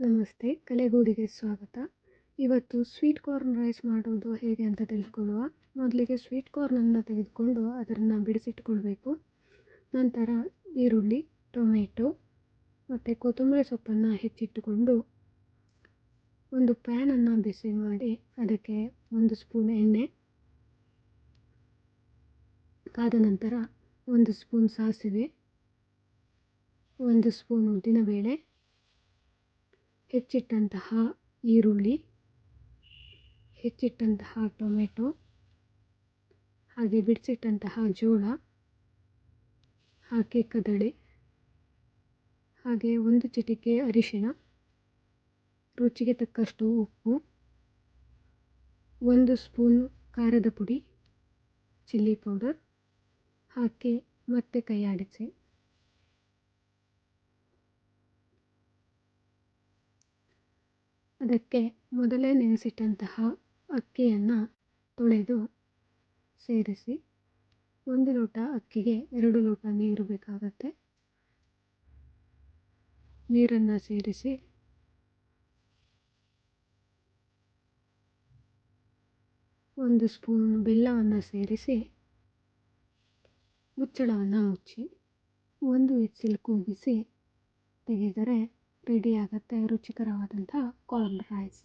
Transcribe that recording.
ನಮಸ್ತೆ ಕಲೆಗೂಡಿಗೆ ಸ್ವಾಗತ. ಇವತ್ತು ಸ್ವೀಟ್ ಕಾರ್ನ್ ರೈಸ್ ಮಾಡೋದು ಹೇಗೆ ಅಂತ ತಿಳ್ಕೊಳ್ಳುವ. ಮೊದಲಿಗೆ ಸ್ವೀಟ್ ಕಾರ್ನನ್ನು ತೆಗೆದುಕೊಂಡು ಅದನ್ನು ಬಿಡಿಸಿಟ್ಕೊಳ್ಬೇಕು. ನಂತರ ಈರುಳ್ಳಿ, ಟೊಮೆಟೊ ಮತ್ತು ಕೊತ್ತಂಬರಿ ಸೊಪ್ಪನ್ನು ಹೆಚ್ಚಿಟ್ಟುಕೊಂಡು ಒಂದು ಪ್ಯಾನನ್ನು ಬಿಸಿ ಮಾಡಿ ಅದಕ್ಕೆ ಒಂದು ಸ್ಪೂನ್ ಎಣ್ಣೆ, ಕಾದ ನಂತರ ಒಂದು ಸ್ಪೂನ್ ಸಾಸಿವೆ, ಒಂದು ಸ್ಪೂನ್ ಉದ್ದಿನಬೇಳೆ ಹೆಚ್ಚಿಟ್ಟಂತಹ ಈರುಳ್ಳಿ, ಹೆಚ್ಚಿಟ್ಟಂತಹ ಟೊಮೆಟೊ, ಹಾಗೆ ಬಿಡಿಸಿಟ್ಟಂತಹ ಜೋಳ ಹಾಕಿ ಕದಳೆ, ಹಾಗೆ ಒಂದು ಚಿಟಿಕೆ ಅರಿಶಿಣ, ರುಚಿಗೆ ತಕ್ಕಷ್ಟು ಉಪ್ಪು, ಒಂದು ಸ್ಪೂನ್ ಖಾರದ ಪುಡಿ, ಚಿಲ್ಲಿ ಪೌಡರ್ ಹಾಕಿ ಮತ್ತೆ ಕೈಯಾಡಿಸಿ. ಅದಕ್ಕೆ ಮೊದಲೇ ನೆನೆಸಿಟ್ಟಂತಹ ಅಕ್ಕಿಯನ್ನು ತೊಳೆದು ಸೇರಿಸಿ, ಒಂದು ಲೋಟ ಅಕ್ಕಿಗೆ ಎರಡು ಲೋಟ ನೀರು ಬೇಕಾಗುತ್ತೆ. ನೀರನ್ನು ಸೇರಿಸಿ, ಒಂದು ಸ್ಪೂನ್ ಬೆಲ್ಲವನ್ನು ಸೇರಿಸಿ, ಮುಚ್ಚಳವನ್ನು ಮುಚ್ಚಿ, ಒಂದು ವಿಸಿಲ್ ಕೂಗಿಸಿ ತೆಗೆದರೆ ರೆಡಿ ಆಗುತ್ತೆ ರುಚಿಕರವಾದಂಥ ಕಾರ್ನ್ ರೈಸ್